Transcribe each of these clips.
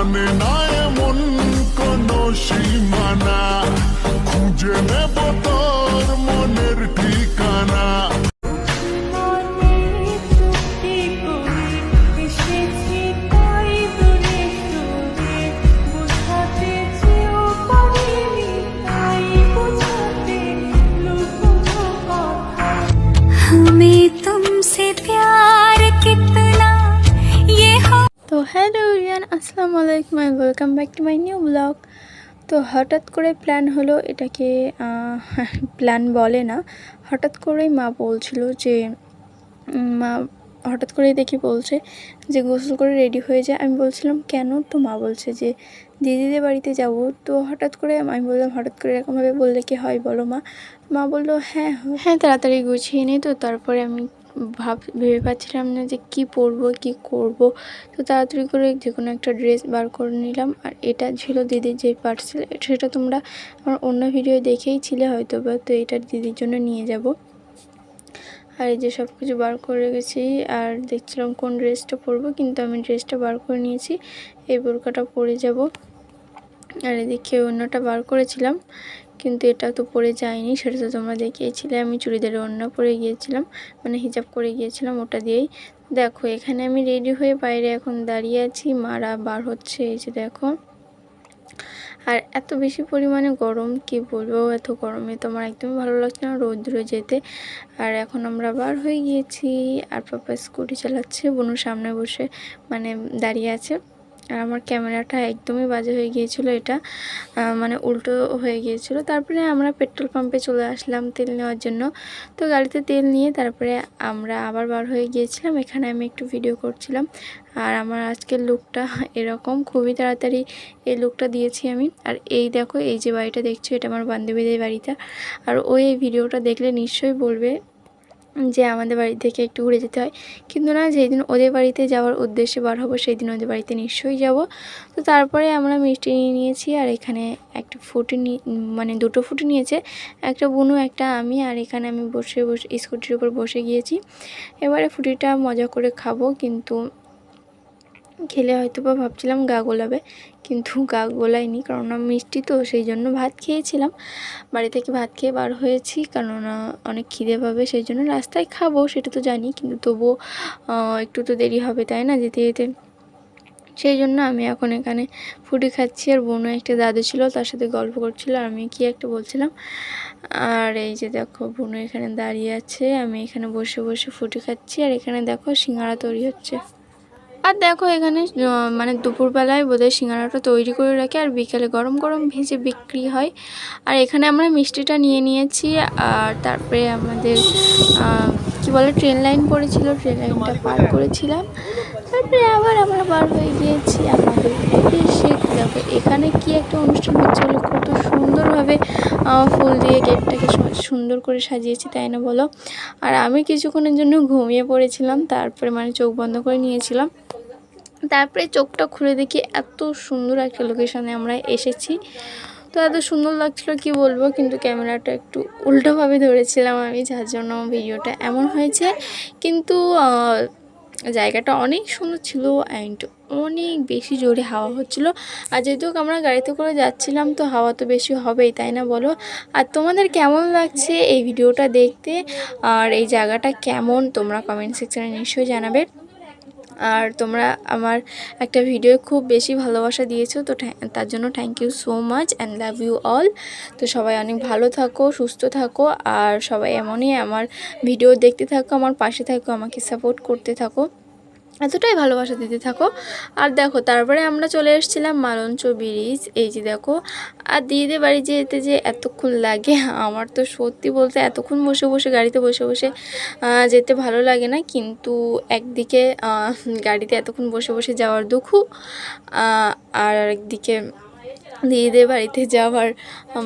মানে না এমন কোন সীমানা। খুঁজে নেব তোর রিয়ান আসসালামু আলাইকুম and welcome back to my new blog তো হঠাৎ করে প্ল্যান হলো এটাকে প্ল্যান বলে না, হঠাৎ করেই মা বলছিল যে মা হঠাৎ করেই দেখি বলছে যে গোসল করে রেডি হয়ে যায় আমি বলছিলাম, কেন? তো মা বলছে যে, দিদিদের বাড়িতে যাব। তো হঠাৎ করে আমি বললাম, হঠাৎ করে এরকমভাবে বললে কি হয় বলো মা? মা বলল হ্যাঁ হ্যাঁ তাড়াতাড়ি গুছিয়ে নিই তো, তারপরে আমি ভাব ভেবে পাচ্ছিলাম না যে কি পরবো, কি করব। তো তাড়াতাড়ি করে যে কোনো একটা ড্রেস বার করে নিলাম। আর এটা ছিল দিদির যে পার্সেল, সেটা তোমরা আমার অন্য ভিডিও দেখেই ছিলে হয়তো বা তো এটা দিদির জন্য নিয়ে যাব। আর এই যে সব কিছু বার করে রেখেছি আর দেখছিলাম কোন ড্রেসটা পরবো, কিন্তু আমি ড্রেসটা বার করে নিয়েছি, এই বোরকাটা পরে যাব। আর এদিকে অন্যটা বার করেছিলাম কিন্তু এটা তো পরে যায়নি, সেটা তো তোমরা দেখিয়েছিলে। আমি চুড়িদারের অন্য পরে গিয়েছিলাম মানে হিজাব করে গিয়েছিলাম ওটা দিয়েই। দেখো, এখানে আমি রেডি হয়ে বাইরে এখন দাঁড়িয়ে আছি, মারা বার হচ্ছে, এই যে দেখো। আর এত বেশি পরিমাণে গরম, কি বলব, এত গরমে তো আমার একদমই ভালো লাগছে না রৌদ্রে যেতে। আর এখন আমরা বার হয়ে গিয়েছি, আর পাপা স্কুটি চালাচ্ছে বোনুর সামনে বসে মানে দাঁড়িয়ে আছে। আর আমার ক্যামেরাটা একদমই বাজে হয়ে গিয়েছিল এটা মানে উল্টো হয়ে গিয়েছিল। তারপরে আমরা পেট্রোল পাম্পে চলে আসলাম তেল নেওয়ার জন্য। তো গাড়িতে তেল নিয়ে তারপরে আমরা আবার বার হয়ে গিয়েছিলাম। এখানে আমি একটু ভিডিও করছিলাম। আর আমার আজকের লুকটা এরকম, খুবই তাড়াতাড়ি এই লুকটা দিয়েছি আমি। আর এই দেখো, এই যে বাড়িটা দেখছ, এটা আমার বান্ধবীদের বাড়িটা। আর ওই ভিডিওটা দেখলে নিশ্চয়ই বলবে যে আমাদের বাড়ি থেকে একটু ঘুরে যেতে হয়। কিন্তু না যেই দিন ওদের বাড়িতে যাওয়ার উদ্দেশ্যে বার হব সেই দিন ওদের বাড়িতে নিশ্চয়ই যাব। তো তারপরে আমরা মিষ্টি নিয়ে নিয়েছি, আর এখানে একটা ফুটি মানে দুটো ফুটি নিয়েছে, একটা বুনু, একটা আমি, আর এখানে আমি বসে বসে, স্কুটির উপর বসে গিয়েছি। এবারে ফুটিটা মজা করে খাব, কিন্তু খেলে হয়তো বা ভাবছিলাম গা গোলাবে, কিন্তু গা গোলায়নি কারণ মিষ্টি তো, সেই জন্য ভাত খেয়েছিলাম। বাড়ি থেকে ভাত খেয়ে বার হয়েছি কেননা অনেক খিদে পাবে, সেই জন্য রাস্তায় খাব, সেটা তো জানি, কিন্তু তবুও একটু তো দেরি হবে, তাই না, যেতে যেতে? সেই জন্য আমি এখন এখানে ফুটি খাচ্ছি, আর বোনও একটা দাদু ছিল, তার সাথে গল্প করছিল, আর আমি কি একটা বলছিলাম, আর এই যে দেখো, বোনও এখানে দাঁড়িয়ে আছে, আমি এখানে বসে বসে ফুটি খাচ্ছি, আর এখানে দেখো সিঙ্গারা তৈরি হচ্ছে। আর দেখো এখানে মানে দুপুরবেলায় বোধহয় সিঙ্গারাটা তৈরি করে রাখে আর বিকেলে গরম গরম ভেজে বিক্রি হয়। আর এখানে আমরা মিষ্টিটা নিয়ে নিয়েছি আর তারপরে আমাদের বলে ট্রেন লাইন পড়েছিল ট্রেন লাইনটা পার করেছিলাম। তারপরে আবার আমরা বার হয়ে গিয়েছি। আমাদের উদ্দেশ্যে দেখো, এখানে কি একটা অনুষ্ঠান হচ্ছিল কত সুন্দরভাবে ফুল দিয়ে গেটটাকে সুন্দর করে সাজিয়েছি, তাই না বলো? আর আমি কিছুক্ষণের জন্য ঘুমিয়ে পড়েছিলাম, তারপরে মানে চোখ বন্ধ করে নিয়েছিলাম। তারপরে চোখটা খুলে দেখি, এত সুন্দর একটা লোকেশনে আমরা এসেছি। তো এত সুন্দর লাগছিল, কি বলব? কিন্তু ক্যামেরাটা একটু উল্টোভাবে ধরেছিলাম আমি, যার জন্য ভিডিওটা এমন হয়েছে। কিন্তু জায়গাটা অনেক সুন্দর ছিল অ্যান্ড অনেক বেশি জোরে হাওয়া হচ্ছিল। আর যেহেতু আমরা গাড়িতে করে যাচ্ছিলাম, তো হাওয়া তো বেশি হবেই, তাই না বলো? আর তোমাদের কেমন লাগছে এই ভিডিওটা দেখতে? আর এই জায়গাটা কেমন? তোমরা কমেন্ট সেকশানে নিশ্চয়ই জানাবে। আর তোমরা আমার একটা ভিডিও খুব বেশি ভালোবাসা দিয়েছ, তো তার জন্য thank you so much and love you all তো সবাই অনেক ভালো থাকো, সুস্থ থাকো, আর সবাই এমনই আমার ভিডিও দেখতে থাকো, আমার পাশে থাকো, আমাকে সাপোর্ট করতে থাকো। এতটাই ভালোবাসা দিতে থাকো। আর দেখো, তারপরে আমরা চলে এসেছিলাম মালঞ্চ ব্রিজ। এই যে দেখো, আর দিদিদের বাড়ি যেতে যে এতক্ষণ লাগে, আমার তো সত্যি বলতে এতক্ষণ বসে বসে, গাড়িতে বসে বসে যেতে ভালো লাগে না। কিন্তু একদিকে গাড়িতে এতক্ষণ বসে বসে যাওয়ার দুঃখ আর একদিকে দিদিদের বাড়িতে যাওয়ার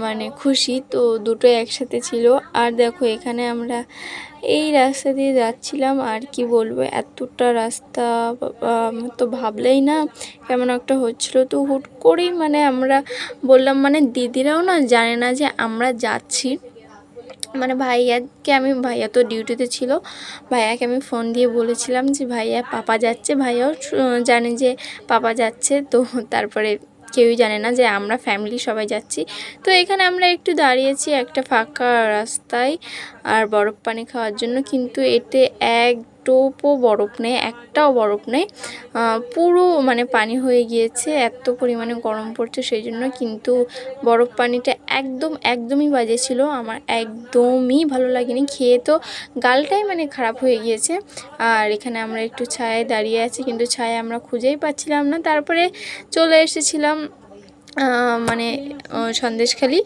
মানে খুশি। তো দুটোই একসাথে ছিল। আর দেখো, এখানে আমরা এই রাস্তা দিয়ে যাচ্ছিলাম। আর কি বলব, এতটা রাস্তা তো ভাবলেই না কেমন একটা হচ্ছিল। তো হুট করেই মানে আমরা বললাম মানে দিদিরাও না জানে না যে আমরা যাচ্ছি। মানে ভাইয়াকে আমি, ভাইয়া তো ডিউটিতে ছিল। ভাইয়াকে আমি ফোন দিয়ে বলেছিলাম যে, ভাইয়া, পাপা যাচ্ছে। ভাইয়াও জানে যে পাপা যাচ্ছে। তো তারপরে কেউই জানে না যে আমরা ফ্যামিলি সবাই যাচ্ছি। তো এখানে আমরা একটু দাঁড়িয়েছি একটা ফাঁকা রাস্তায় আর বরফ পানি খাওয়ার জন্য। কিন্তু এতে এক টোপও বরফ নেই, একটাও বরফ নেই। পুরো মানে পানি হয়ে গিয়েছে, এত পরিমাণে গরম পড়ছে সেই জন্য কিন্তু বরফ পানিটা একদম, একদমই বাজে ছিল। আমার একদমই ভালো লাগেনি। খেয়ে তো গালটাই মানে খারাপ হয়ে গিয়েছে। আর এখানে আমরা একটু ছায়ায় দাঁড়িয়ে আছি, কিন্তু ছায়া আমরা খুঁজেই পাচ্ছিলাম না। তারপরে চলে এসেছিলাম মানে সন্দেশখালি।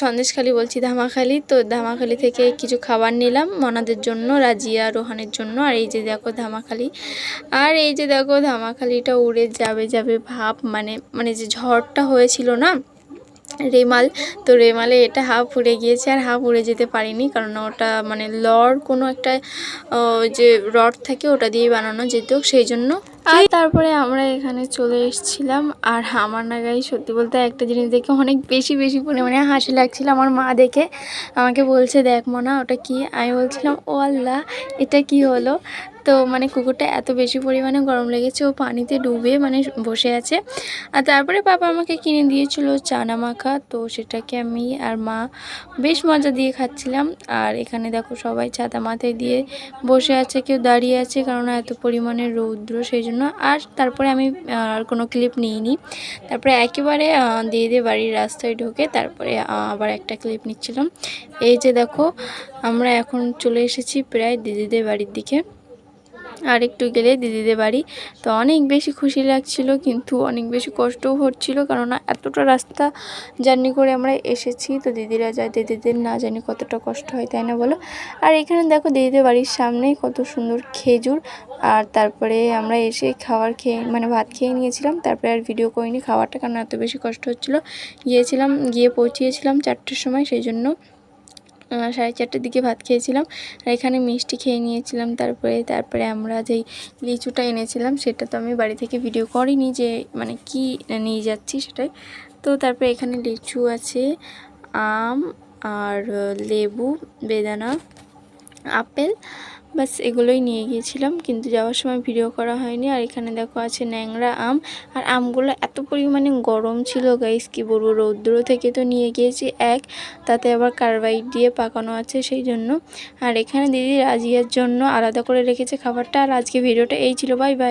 সন্দেশখালি বলছি ধামাখালি। তো ধামাখালি থেকে কিছু খাবার নিলাম, মনাদের জন্য, রাজিয়া, রোহানের জন্য। আর এই যে দেখো ধামাখালি। আর এই যে দেখো ধামাখালিটা উড়ে যাবে যাবে ভাব মানে মানে যে ঝড়টা হয়েছিল না, রেমাল। তো রেমালে এটা হাফ উড়ে গিয়েছে, আর হাফ উড়ে যেতে পারিনি। কারণ ওটা মানে লড় কোনো একটা যে রড থাকে ওটা দিয়ে বানানো যেত। সেই জন্য আর তারপরে আমরা এখানে চলে এসেছিলাম। আর আমার না গায়ে সত্যি বলতে একটা জিনিস দেখে অনেক বেশি বেশি পরিমাণে হাসি লাগছিল আমার মা দেখে। আমাকে বলছে, দেখ মনা, ওটা কি? আমি বলছিলাম, ও আল্লাহ, এটা কি হলো? তো মানে কুকুরটা এত বেশি পরিমাণে গরম লেগেছে, ও পানিতে ডুবে মানে বসে আছে। আর তারপরে পাপা আমাকে কিনে দিয়েছিল চানা মাখা তো সেটাকে আমি আর মা বেশ মজা দিয়ে খাচ্ছিলাম। আর এখানে দেখো সবাই ছাতা মাথায় দিয়ে বসে আছে, কেউ দাঁড়িয়ে আছে কারণ এত পরিমাণে রৌদ্র সেই জন্য। আর তারপরে আমি, আর কোনো ক্লিপ নিইনি। তারপরে একেবারে দিয়ে দিয়ে বাড়ির রাস্তায় ঢুকে তারপরে আবার একটা ক্লিপ নিচ্ছিলাম। এই যে দেখো, আমরা এখন চলে এসেছি প্রায় দিদিদের বাড়ির দিকে। আর একটু গেলে দিদিদের বাড়ি। তো অনেক বেশি খুশি লাগছিল, কিন্তু অনেক বেশি কষ্টও হচ্ছিল, কেননা এতটা রাস্তা জার্নি করে আমরা এসেছি, তো দিদিরা যায়, দিদিদের না জানি কতটা কষ্ট হয়, তাই না বলো? আর এখানে দেখো দিদিদের বাড়ির সামনেই কত সুন্দর খেজুর, আর তারপরে আমরা এসে খাবার খেয়ে মানে ভাত খেয়ে নিয়েছিলাম, তারপরে আর ভিডিও করিনি খাবারটা কারণ এত বেশি কষ্ট হচ্ছিল। গিয়েছিলাম, গিয়ে পৌঁছিয়েছিলাম চারটের সময়, সেই জন্য সাড়ে চারটের দিকে ভাত খেয়েছিলাম। আর এখানে মিষ্টি খেয়ে নিয়েছিলাম, তারপরে তারপরে আমরা যেই লিচুটা এনেছিলাম, সেটা তো আমি বাড়ি থেকে ভিডিও করিনি যে মানে কি নিয়ে যাচ্ছি সেটাই। তো তারপরে এখানে লিচু আছে, আম আর লেবু, বেদানা আপেল। বাস এগুলোই নিয়ে গিয়েছিলাম, কিন্তু যাওয়ার সময় ভিডিও করা হয়নি। আর এখানে দেখো আছে ন্যাংরা আম। আর আমগুলো এত পরিমাণে গরম ছিল গাইস কি বলব, রৌদ্র থেকে তো নিয়ে গিয়েছি এক। তাতে আবার কার্বাইড দিয়ে পাকানো আছে সেই জন্য। আর এখানে দিদি রাজিয়ার জন্য আলাদা করে রেখেছে খাবারটা। আর আজকে ভিডিওটা এই ছিল বাই বাই